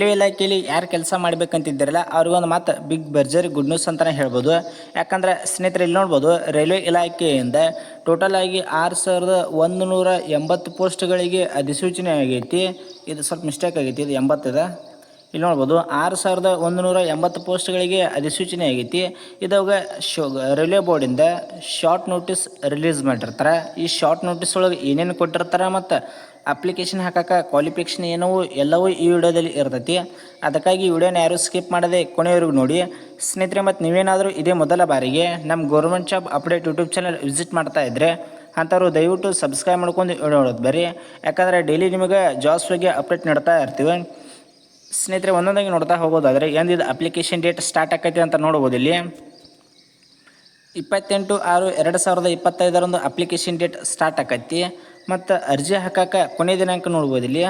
Railway ಇಲಾಖೆಯಲ್ಲಿ ಯಾರು ಕೆಲಸ ಮಾಡ್ಬೇಕಂತಿದ್ದಾರಲ್ಲ, ಅವ್ರಿಗೊಂದು ಮಾತು ಬಿಗ್ ಬರ್ಜರಿ ಗುಡ್ ನ್ಯೂಸ್ ಅಂತಲೇ ಹೇಳ್ಬೋದು. ಯಾಕಂದ್ರೆ ಸ್ನೇಹಿತರೆ ಇಲ್ಲಿ ನೋಡ್ಬೋದು, ರೈಲ್ವೆ ಇಲಾಖೆಯಿಂದ ಟೋಟಲ್ ಆಗಿ ಆರು ಸಾವಿರದ ಒಂದು ನೂರ ಎಂಬತ್ತು ಪೋಸ್ಟ್ಗಳಿಗೆ ಅಧಿಸೂಚನೆ ಆಗೈತಿ. ಇದು ಸ್ವಲ್ಪ ಮಿಸ್ಟೇಕ್ ಆಗೈತಿ, ಇದು ಎಂಬತ್ತಿದೆ? ಇಲ್ಲಿ ನೋಡ್ಬೋದು ಆರು ಸಾವಿರದ ಒಂದು ನೂರ ಎಂಬತ್ತು ಪೋಸ್ಟ್ಗಳಿಗೆ ಅಧಿಸೂಚನೆ ಆಗೈತಿ. ಇದಾಗ ಶೋ, ರೈಲ್ವೆ ಬೋರ್ಡಿಂದ ಶಾರ್ಟ್ ನೋಟಿಸ್ ರಿಲೀಸ್ ಮಾಡಿರ್ತಾರೆ. ಈ ಶಾರ್ಟ್ ನೋಟಿಸ್ ಒಳಗೆ ಏನೇನು ಕೊಟ್ಟಿರ್ತಾರೆ ಮತ್ತು ಅಪ್ಲಿಕೇಶನ್ ಹಾಕಕ್ಕೆ ಕ್ವಾಲಿಫಿಕೇಷನ್ ಏನವು ಎಲ್ಲವೂ ಈ ವಿಡಿಯೋದಲ್ಲಿ ಇರ್ತೈತಿ. ಅದಕ್ಕಾಗಿ ಈ ವಿಡಿಯೋನ ಯಾರು ಸ್ಕಿಪ್ ಮಾಡದೆ ಕೊನೆಯವರೆಗೂ ನೋಡಿ. ಸ್ನೇಹಿತರೆ, ಮತ್ತು ನೀವೇನಾದರೂ ಇದೇ ಮೊದಲ ಬಾರಿಗೆ ನಮ್ಮ government job update YouTube channel visit ಮಾಡ್ತಾ ಇದ್ದರೆ ಅಂಥವ್ರು ದಯವಿಟ್ಟು ಸಬ್ಸ್ಕ್ರೈಬ್ ಮಾಡ್ಕೊಂಡು ನೋಡೋದು ಬರ್ರಿ. ಯಾಕಂದರೆ ಡೈಲಿ ನಿಮಗೆ ಜಾಬ್ಸ್ ಬಗ್ಗೆ ಅಪ್ಡೇಟ್ ನೀಡ್ತಾ ಇರ್ತೀವಿ. ಸ್ನೇಹಿತರೆ, ಒಂದೊಂದಾಗಿ ನೋಡ್ತಾ ಹೋಗೋದಾದರೆ ಎಂದಿದು ಅಪ್ಲಿಕೇಶನ್ ಡೇಟ್ ಸ್ಟಾರ್ಟ್ ಆಕೈತಿ ಅಂತ ನೋಡ್ಬೋದು ಇಲ್ಲಿ. ಇಪ್ಪತ್ತೆಂಟು ಆರು ಎರಡು ಸಾವಿರದ ಇಪ್ಪತ್ತೈದರಂದು ಅಪ್ಲಿಕೇಶನ್ ಡೇಟ್ ಸ್ಟಾರ್ಟ್ ಆಕೈತಿ. ಮತ್ತು ಅರ್ಜಿ ಹಾಕಕ್ಕೆ ಕೊನೆ ದಿನಾಂಕ ನೋಡ್ಬೋದು ಇಲ್ಲಿ.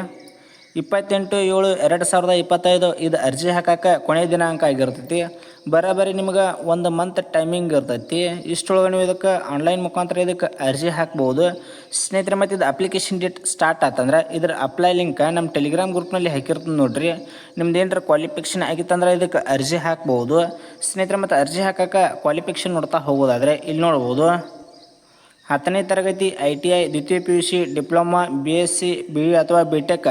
ಇಪ್ಪತ್ತೆಂಟು ಏಳು ಎರಡು ಸಾವಿರದ ಇಪ್ಪತ್ತೈದು ಇದು ಅರ್ಜಿ ಹಾಕಕ್ಕೆ ಕೊನೆ ದಿನಾಂಕ ಆಗಿರ್ತೈತಿ. ಬರೋಬ್ಬರಿ ನಿಮ್ಗೆ ಒಂದು ಮಂತ್ ಟೈಮಿಂಗ್ ಇರ್ತೈತಿ. ಇಷ್ಟೊಳಗೆ ನೀವು ಇದಕ್ಕೆ ಆನ್ಲೈನ್ ಮುಖಾಂತರ ಇದಕ್ಕೆ ಅರ್ಜಿ ಹಾಕ್ಬೋದು. ಸ್ನೇಹಿತರೆ, ಮತ್ತು ಇದು ಅಪ್ಲಿಕೇಶನ್ ಡೇಟ್ ಸ್ಟಾರ್ಟ್ ಆತಂದ್ರೆ ಇದ್ರ ಅಪ್ಲೈ ಲಿಂಕ್ ನಮ್ಮ ಟೆಲಿಗ್ರಾಮ್ ಗ್ರೂಪ್ನಲ್ಲಿ ಹಾಕಿರ್ತದೆ ನೋಡ್ರಿ. ನಿಮ್ದು ಏನಾರ ಕ್ವಾಲಿಫಿಕೇಷನ್ ಆಗಿತ್ತಂದ್ರೆ ಇದಕ್ಕೆ ಅರ್ಜಿ ಹಾಕ್ಬೋದು. ಸ್ನೇಹಿತರೆ, ಮತ್ತು ಅರ್ಜಿ ಹಾಕಕ್ಕೆ ಕ್ವಾಲಿಫಿಕೇಷನ್ ನೋಡ್ತಾ ಹೋಗೋದಾದರೆ ಇಲ್ಲಿ ನೋಡ್ಬೋದು. ಹತ್ತನೇ ತರಗತಿ ಐ ಟಿ ಐ ದ್ವಿತೀಯ P U C diploma B S C B ಅಥವಾ ಬಿ ಟೆಕ್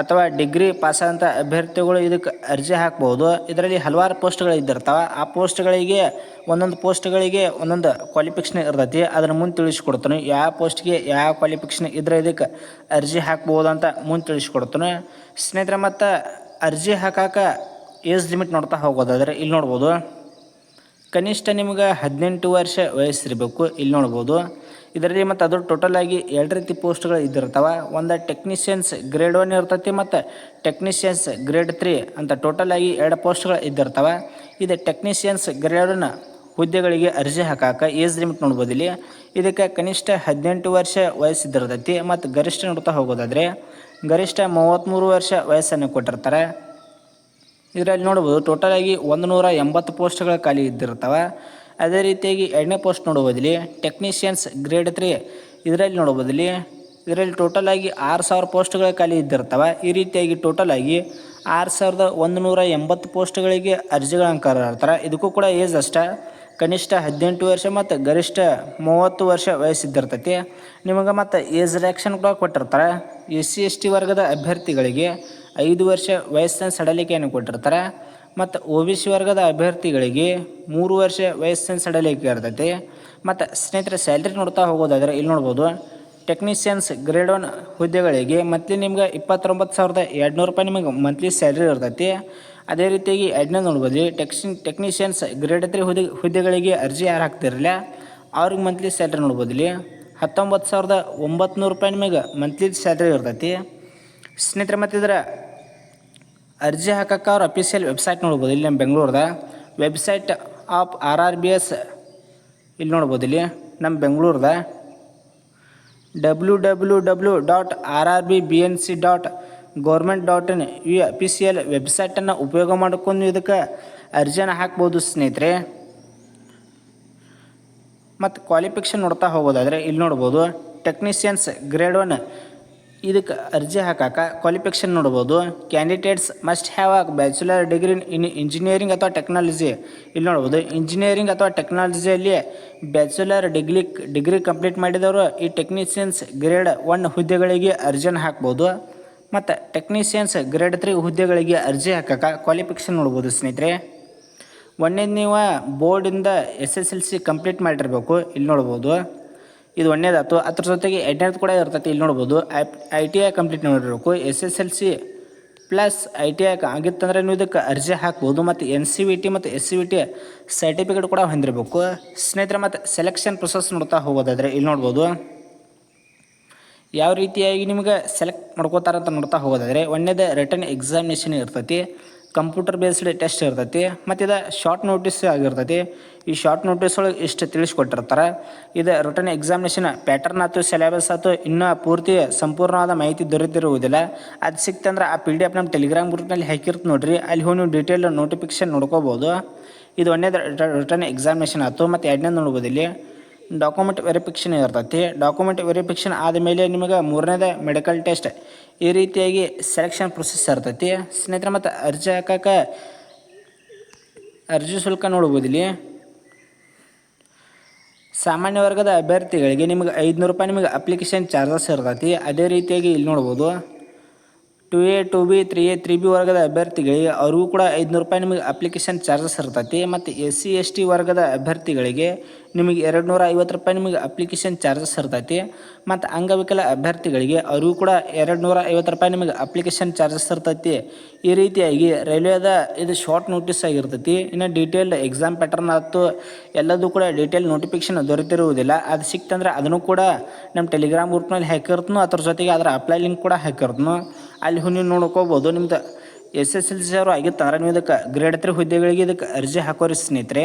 ಅಥವಾ ಡಿಗ್ರಿ ಪಾಸಾದಂಥ ಅಭ್ಯರ್ಥಿಗಳು ಇದಕ್ಕೆ ಅರ್ಜಿ ಹಾಕ್ಬೋದು ಇದರಲ್ಲಿ ಹಲವಾರು ಪೋಸ್ಟ್ಗಳು ಇದ್ದಿರ್ತಾವೆ. ಆ ಪೋಸ್ಟ್ಗಳಿಗೆ, ಒಂದೊಂದು ಪೋಸ್ಟ್ಗಳಿಗೆ ಒಂದೊಂದು ಕ್ವಾಲಿಫಿಕೇಷನ್ ಇರ್ತೈತಿ. ಅದನ್ನು ಮುಂದೆ ತಿಳಿಸ್ಕೊಡ್ತಾನೆ. ಯಾವ ಪೋಸ್ಟ್ಗೆ ಯಾವ ಕ್ವಾಲಿಫಿಕೇಷನ್ ಇದ್ರೆ ಇದಕ್ಕೆ ಅರ್ಜಿ ಹಾಕ್ಬೋದು ಅಂತ ಮುಂದೆ ತಿಳಿಸ್ಕೊಡ್ತಾನೆ. ಸ್ನೇಹಿತರೆ, ಮತ್ತು ಅರ್ಜಿ ಹಾಕಕ್ಕೆ ಏಜ್ ಲಿಮಿಟ್ ನೋಡ್ತಾ ಹೋಗೋದಾದರೆ ಇಲ್ಲಿ ನೋಡ್ಬೋದು. ಕನಿಷ್ಠ ನಿಮ್ಗೆ ಹದಿನೆಂಟು ವರ್ಷ ವಯಸ್ಸಿರಬೇಕು. ಇಲ್ಲಿ ನೋಡ್ಬೋದು. ಇದರಲ್ಲಿ ಮತ್ತು ಅದ್ರ ಟೋಟಲ್ ಆಗಿ ಎರಡು ರೀತಿ ಪೋಸ್ಟ್ಗಳು ಇದ್ದಿರ್ತವೆ. ಒಂದು ಟೆಕ್ನಿಷಿಯನ್ಸ್ ಗ್ರೇಡ್ ಒನ್ ಇರ್ತೈತಿ ಮತ್ತು ಟೆಕ್ನಿಷಿಯನ್ಸ್ ಗ್ರೇಡ್ ತ್ರೀ ಅಂತ ಟೋಟಲ್ ಆಗಿ ಎರಡು ಪೋಸ್ಟ್ಗಳು ಇದ್ದಿರ್ತಾವೆ. ಇದು ಟೆಕ್ನಿಷಿಯನ್ಸ್ ಗ್ರೇಡ್ ಒನ್ ಹುದ್ದೆಗಳಿಗೆ ಅರ್ಜಿ ಹಾಕಾಕ ಏಜ್ ಲಿಮಿಟ್ ನೋಡ್ಬೋದು ಇಲ್ಲಿ. ಇದಕ್ಕೆ ಕನಿಷ್ಠ ಹದಿನೆಂಟು ವರ್ಷ ವಯಸ್ಸಿದ್ದಿರ್ತೈತಿ ಮತ್ತು ಗರಿಷ್ಠ ನೋಡ್ತಾ ಹೋಗೋದಾದರೆ ಗರಿಷ್ಠ ಮೂವತ್ತ್ಮೂರು ವರ್ಷ ವಯಸ್ಸನ್ನು ಕೊಟ್ಟಿರ್ತಾರೆ. ಇದರಲ್ಲಿ ನೋಡ್ಬೋದು ಟೋಟಲಾಗಿ ಒಂದು ನೂರ ಎಂಬತ್ತು ಪೋಸ್ಟ್ಗಳ ಖಾಲಿ ಇದ್ದಿರ್ತವೆ. ಅದೇ ರೀತಿಯಾಗಿ ಎರಡನೇ ಪೋಸ್ಟ್ ನೋಡ್ಬೋದಿಲ್ಲಿ ಟೆಕ್ನಿಷಿಯನ್ಸ್ ಗ್ರೇಡ್ ತ್ರೀ ಇದರಲ್ಲಿ ನೋಡ್ಬೋದಿಲ್ಲಿ ಇದರಲ್ಲಿ ಟೋಟಲ್ ಆಗಿ ಆರು ಸಾವಿರ ಪೋಸ್ಟ್ಗಳ ಖಾಲಿ ಇದ್ದಿರ್ತವೆ. ಈ ರೀತಿಯಾಗಿ ಟೋಟಲ್ ಆಗಿ ಆರು ಸಾವಿರದ ಒಂದು ನೂರ ಎಂಬತ್ತು ಪೋಸ್ಟ್ಗಳಿಗೆ ಅರ್ಜಿಗಳನ್ನು ಕರೆದಿರ್ತಾರೆ ಇದಕ್ಕೂ ಕೂಡ ಏಜ್ ಅಷ್ಟೇ. ಕನಿಷ್ಠ ಹದಿನೆಂಟು ವರ್ಷ ಮತ್ತು ಗರಿಷ್ಠ ಮೂವತ್ತು ವರ್ಷ ವಯಸ್ಸಿದ್ದಿರ್ತೈತಿ. ನಿಮಗೆ ಮತ್ತು ಏಜ್ ರಿಯಾಕ್ಷನ್ ಕೂಡ ಕೊಟ್ಟಿರ್ತಾರೆ. ಎಸ್ ಸಿ ಎಸ್ ಟಿ ವರ್ಗದ ಅಭ್ಯರ್ಥಿಗಳಿಗೆ ಐದು ವರ್ಷ ವಯಸ್ಸಿನ ಸಡಲಿಕೆಯನ್ನು ಕೊಟ್ಟಿರ್ತಾರೆ. ಮತ್ತು ಒ ಬಿ ಸಿ ವರ್ಗದ ಅಭ್ಯರ್ಥಿಗಳಿಗೆ ಮೂರು ವರ್ಷ ವಯಸ್ಸಿನ ಸಡಲಿಕೆ ಇರ್ತೈತಿ. ಮತ್ತು ಸ್ನೇಹಿತರೆ ಸ್ಯಾಲ್ರಿ ನೋಡ್ತಾ ಹೋಗೋದಾದರೆ ಇಲ್ಲಿ ನೋಡ್ಬೋದು ಟೆಕ್ನಿಷಿಯನ್ಸ್ ಗ್ರೇಡ್ ಒನ್ ಹುದ್ದೆಗಳಿಗೆ ಮಂತ್ಲಿ ನಿಮ್ಗೆ ಇಪ್ಪತ್ತೊಂಬತ್ತು ಸಾವಿರದ ಎರಡುನೂರು ರೂಪಾಯಿ ನಿಮಗೆ ಮಂತ್ಲಿ ಸ್ಯಾಲ್ರಿ ಇರ್ತೈತಿ. ಅದೇ ರೀತಿಯಾಗಿ ಎರಡನೇ ನೋಡ್ಬೋದು ಟೆಕ್ಸಿನ್ ಟೆಕ್ನಿಷಿಯನ್ಸ್ ಗ್ರೇಡ್ ತ್ರೀ ಹುದ್ದೆ, ಹುದ್ದೆಗಳಿಗೆ ಅರ್ಜಿ ಯಾರು ಹಾಕ್ತಿರಲಿಲ್ಲ? ಅವ್ರಿಗೆ ಮಂತ್ಲಿ ಸ್ಯಾಲ್ರಿ ನೋಡ್ಬೋದು ಇಲ್ಲಿ. ಹತ್ತೊಂಬತ್ತು ಸಾವಿರದ ಒಂಬತ್ತು ರೂಪಾಯಿ ನಿಮಗೆ ಮಂತ್ಲಿ ಸ್ಯಾಲ್ರಿ ಇರ್ತೈತಿ. ಸ್ನೇಹಿತರೆ, ಮತ್ತಿದ್ರೆ ಅರ್ಜಿ ಹಾಕಕ್ಕೆ ಅವ್ರ ಅಫಿಷಿಯಲ್ ವೆಬ್ಸೈಟ್ ನೋಡ್ಬೋದು. ಇಲ್ಲಿ ನಮ್ಮ ಬೆಂಗಳೂರದ. Website of R R B S ಇಲ್ಲಿ ನೋಡ್ಬೋದು ಇಲ್ಲಿ ನಮ್ಮ ಬೆಂಗಳೂರದ. W W W dot R R B B N C dot government dot in ಈ ಅಫಿಷಿಯಲ್ ವೆಬ್ಸೈಟನ್ನು ಉಪಯೋಗ ಮಾಡ್ಕೊಂಡು ಇದಕ್ಕೆ ಅರ್ಜಿಯನ್ನು ಹಾಕ್ಬೋದು ಸ್ನೇಹಿತರೆ. ಮತ್ತು ಕ್ವಾಲಿಫಿಕೇಷನ್ ನೋಡ್ತಾ ಹೋಗೋದಾದರೆ ಇಲ್ಲಿ ನೋಡ್ಬೋದು. ಟೆಕ್ನಿಷಿಯನ್ಸ್ ಗ್ರೇಡ್ ಒನ್ ಇದಕ್ಕೆ ಅರ್ಜಿ ಹಾಕಾಕ ಕ್ವಾಲಿಫಿಕೇಶನ್ ನೋಡ್ಬೋದು. Candidates must have a bachelor degree in engineering ಅಥವಾ ಟೆಕ್ನಾಲಜಿ ಇಲ್ಲಿ ನೋಡ್ಬೋದು ಇಂಜಿನಿಯರಿಂಗ್ ಅಥವಾ ಟೆಕ್ನಾಲಜಿಯಲ್ಲಿ ಬ್ಯಾಚುಲರ್ ಡಿಗ್ರಿ ಡಿಗ್ರಿ ಕಂಪ್ಲೀಟ್ ಮಾಡಿದವರು ಈ ಟೆಕ್ನಿಷಿಯನ್ಸ್ ಗ್ರೇಡ್ ಒನ್ ಹುದ್ದೆಗಳಿಗೆ ಅರ್ಜಿಯನ್ನು ಹಾಕ್ಬೋದು. ಮತ್ತು ಟೆಕ್ನಿಷಿಯನ್ಸ್ ಗ್ರೇಡ್ ತ್ರೀ ಹುದ್ದೆಗಳಿಗೆ ಅರ್ಜಿ ಹಾಕಕ್ಕೆ ಕ್ವಾಲಿಫಿಕೇಶನ್ ನೋಡ್ಬೋದು ಸ್ನೇಹಿತರೆ. ಒಂದೇ ನೀವು ಬೋರ್ಡಿಂದ S S L C complete ಮಾಡಿರ್ಬೇಕು. ಇಲ್ಲಿ ನೋಡ್ಬೋದು ಇದು ಒಂದೇದಾಯ್ತು ಅದ್ರ ಜೊತೆಗೆ ಎಂಟನೇದು ಕೂಡ ಇರ್ತೈತಿ, ಇಲ್ಲಿ ನೋಡ್ಬೋದು. I T I complete ನೋಡಿರಬೇಕು. S S L C plus I T I ಆಗಿತ್ತಂದ್ರೆ ನೀವು ಇದಕ್ಕೆ ಅರ್ಜಿ ಹಾಕ್ಬೋದು ಮತ್ತು ಎನ್ ಸಿ ವಿ ಟಿ ಮತ್ತು S C V T certificate ಕೂಡ ಹೊಂದಿರಬೇಕು. ಸ್ನೇಹಿತರೆ, ಮತ್ತು ಸೆಲೆಕ್ಷನ್ ಪ್ರೊಸೆಸ್ ನೋಡ್ತಾ ಹೋಗೋದಾದರೆ ಇಲ್ಲಿ ನೋಡ್ಬೋದು. ಯಾವ ರೀತಿಯಾಗಿ ನಿಮಗೆ ಸೆಲೆಕ್ಟ್ ಮಾಡ್ಕೋತಾರಂತ ನೋಡ್ತಾ ಹೋಗೋದಾದರೆ, ಒಂದೇದೇ ರಿಟರ್ನ್ ಎಕ್ಸಾಮಿನೇಷನ್ ಇರ್ತೈತಿ. ಕಂಪ್ಯೂಟರ್ ಬೇಸ್ಡ್ ಟೆಸ್ಟ್ ಇರ್ತೈತಿ, ಮತ್ತು ಇದು ಶಾರ್ಟ್ ನೋಟಿಸ್ ಆಗಿರ್ತೈತಿ. ಈ ಶಾರ್ಟ್ ನೋಟಿಸ್ ಒಳಗೆ ಇಷ್ಟು ತಿಳಿಸ್ಕೊಟ್ಟಿರ್ತಾರೆ. ಇದು ರಿಟರ್ನ್ ಎಕ್ಸಾಮಿನೇಷನ್ ಪ್ಯಾಟರ್ನ್ ಆಯ್ತು ಸಿಲೆಬಸ್ ಆಯ್ತು ಇನ್ನೂ ಪೂರ್ತಿ ಸಂಪೂರ್ಣವಾದ ಮಾಹಿತಿ ದೊರೆತಿರುವುದಿಲ್ಲ. ಅದು ಸಿಕ್ತಂದ್ರೆ ಆ ಪಿ ಡಿ ಎಫ್ ನಮ್ಮ ಟೆಲಿಗ್ರಾಮ್ ಗ್ರೂಪ್ನಲ್ಲಿ ಹಾಕಿರ್ತು ನೋಡಿರಿ, ಅಲ್ಲಿ ಹೋಗಿ ನೀವು ಡೀಟೇಲ್ ನೋಟಿಫಿಕೇಶನ್ ನೋಡ್ಕೋಬೋದು. ಇದು ಒಂದೇದು ರಿಟರ್ನ್ ಎಕ್ಸಾಮಿನೇಷನ್ ಆಯ್ತು ಮತ್ತು ಎರಡನೇ ನೋಡ್ಬೋದು ಇಲ್ಲಿ. ಡಾಕ್ಯುಮೆಂಟ್ ವೆರಿಫಿಕೇಷನ್ ಇರ್ತೈತಿ. ಡಾಕ್ಯುಮೆಂಟ್ ವೆರಿಫಿಕೇಷನ್ ಆದಮೇಲೆ ನಿಮಗೆ ಮೂರನೇದು ಮೆಡಿಕಲ್ ಟೆಸ್ಟ್ ಈ ರೀತಿಯಾಗಿ ಸೆಲೆಕ್ಷನ್ ಪ್ರೊಸೆಸ್ ಇರ್ತೈತಿ. ಸ್ನೇಹಿತರೆ, ಮತ್ತು ಅರ್ಜಿ ಹಾಕಕ್ಕೆ ಅರ್ಜಿ ಶುಲ್ಕ ನೋಡ್ಬೋದು ಇಲ್ಲಿ ಸಾಮಾನ್ಯ ವರ್ಗದ ಅಭ್ಯರ್ಥಿಗಳಿಗೆ ನಿಮಗೆ ಐದುನೂರು ರೂಪಾಯಿ ನಿಮಗೆ ಅಪ್ಲಿಕೇಶನ್ ಚಾರ್ಜಸ್ ಇರ್ತೈತಿ. ಅದೇ ರೀತಿಯಾಗಿ ಇಲ್ಲಿ ನೋಡ್ಬೋದು. Two A two B three A three B ವರ್ಗದ ಅಭ್ಯರ್ಥಿಗಳಿಗೆ ಅವ್ರಿಗೂ ಕೂಡ ಐದುನೂರು ರೂಪಾಯಿ ನಿಮಗೆ ಅಪ್ಲಿಕೇಶನ್ ಚಾರ್ಜಸ್ ಇರ್ತೈತಿ. ಮತ್ತು ಎಸ್ ಸಿ ಎಸ್ ಟಿ ವರ್ಗದ ಅಭ್ಯರ್ಥಿಗಳಿಗೆ ನಿಮಗೆ ಎರಡು ನೂರ ಐವತ್ತು ರೂಪಾಯಿ ನಿಮಗೆ ಅಪ್ಲಿಕೇಶನ್ ಚಾರ್ಜಸ್ ಇರ್ತೈತಿ. ಮತ್ತು ಅಂಗವಿಕಲ ಅಭ್ಯರ್ಥಿಗಳಿಗೆ ಅವ್ರಿಗೂ ಕೂಡ ಎರಡು ನೂರ ಐವತ್ತು ರೂಪಾಯಿ ನಿಮಗೆ ಅಪ್ಲಿಕೇಶನ್ ಚಾರ್ಜಸ್ ಇರ್ತೈತಿ. ಈ ರೀತಿಯಾಗಿ ರೈಲ್ವೇದ ಇದು ಶಾರ್ಟ್ ನೋಟಿಸ್ ಆಗಿರ್ತೈತಿ. ಇನ್ನು ಡೀಟೇಲ್ ಎಕ್ಸಾಮ್ ಪ್ಯಾಟರ್ನ್ ಆಯ್ತು. ಎಲ್ಲದೂ ಕೂಡ ಡೀಟೇಲ್ ನೋಟಿಫಿಕೇಶನ್ ದೊರೆತಿರುವುದಿಲ್ಲ. ಅದು ಸಿಕ್ತಂದ್ರೆ ಅದನ್ನು ಕೂಡ ನಮ್ಮ ಟೆಲಿಗ್ರಾಮ್ ಗ್ರೂಪ್ನಲ್ಲಿ ಹಾಕಿರ್ತನೋ. ಅದ್ರ ಜೊತೆಗೆ ಅದರ ಅಪ್ಲೈ ಲಿಂಕ್ ಕೂಡ ಹಾಕಿರ್ತನು. ಅಲ್ಲಿ ನೀವು ನೋಡ್ಕೋಬೋದು. ನಿಮ್ದು ಎಸ್ ಎಸ್ ಎಲ್ ಸಿ ಅವರು ಆಗಿತ್ತಂದ್ರೆ ನೀವು ಇದಕ್ಕೆ ಗ್ರೇಡ್ ತ್ರೀ ಹುದ್ದೆಗಳಿಗೆ ಇದಕ್ಕೆ ಅರ್ಜಿ ಹಾಕೋರಿ ಸ್ನೇಹಿತರೆ.